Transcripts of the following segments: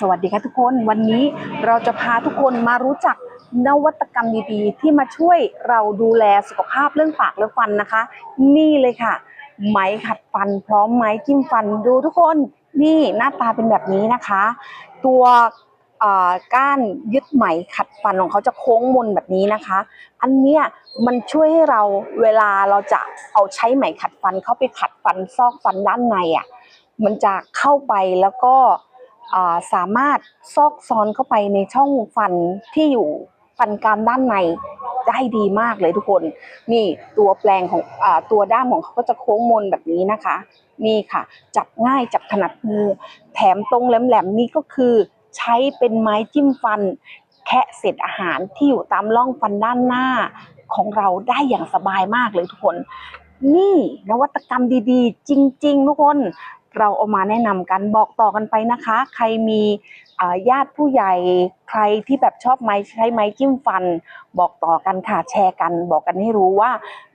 สวัสดีค่ะทุกคนวันนี้เราจะพาทุกคนมารู้จักนวัตกรรมดีๆ ที่มาช่วยเราดูแลสุขภาพเรื่องปากและฟันนะคะ นี่เลยค่ะไหมขัดฟันพร้อมไหมจิ้มฟันดูทุกคนนี่หน้าตาเป็นแบบนี้นะคะ ตัวอ่าก้านยึดไหมขัดฟันของเขาจะโค้งมนแบบนี้นะคะ อันเนี้ยมันช่วยให้เราเวลาเราจะเอาใช้ไหมขัดฟันเข้าไปขัดฟันซอกฟันด้านในอะมันจะเข้าไปแล้วก็ สามารถซอกซอนเข้าไปในช่องฟันที่อยู่ฟันกรามด้านในได้ดีมากเลยทุกคน นี่ตัวแปลงของอตัวด้ามของเขาก็จะโค้งมนแบบนี้นะคะ นี่ค่ะ จับง่ายจับถนัดมือ แถมตรงแหลมๆนี้ก็คือ ใช้เป็นไม้จิ้มฟัน แคะเศษอาหารที่อยู่ตามร่องฟันด้านหน้าของเราได้อย่างสบายมากเลยทุกคน นี่นวัตกรรมดีๆ จริง ๆ ทุกคน เราเอามาแนะนำกันบอกต่อกันไปนะคะ ใครมีญาติผู้ใหญ่ใครที่แบบชอบไม้ใช้ไม้จิ้มฟัน บอกต่อกันค่ะแชร์กัน บอกกันให้รู้ว่า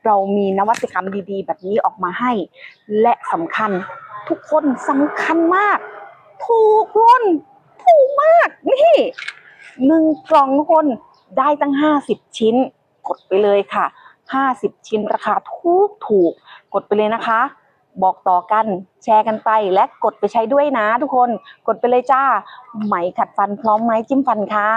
เรามีนวัตกรรมดีๆ แบบนี้ออกมาให้ และสำคัญทุกคนสำคัญมาก ถูกคนถูกมากนี่หนึ่งกล่องทุกคนได้ตั้งห้าสิบชิ้น กดไปเลยค่ะห้าสิบชิ้นราคาถูกถูกกดไปเลยนะคะ บอกต่อกันแชร์กันไปและกดไปใช้ด้วยนะทุกคน กดไปเลยจ้าไหมขัดฟันพร้อมไหมจิ้มฟันค่ะ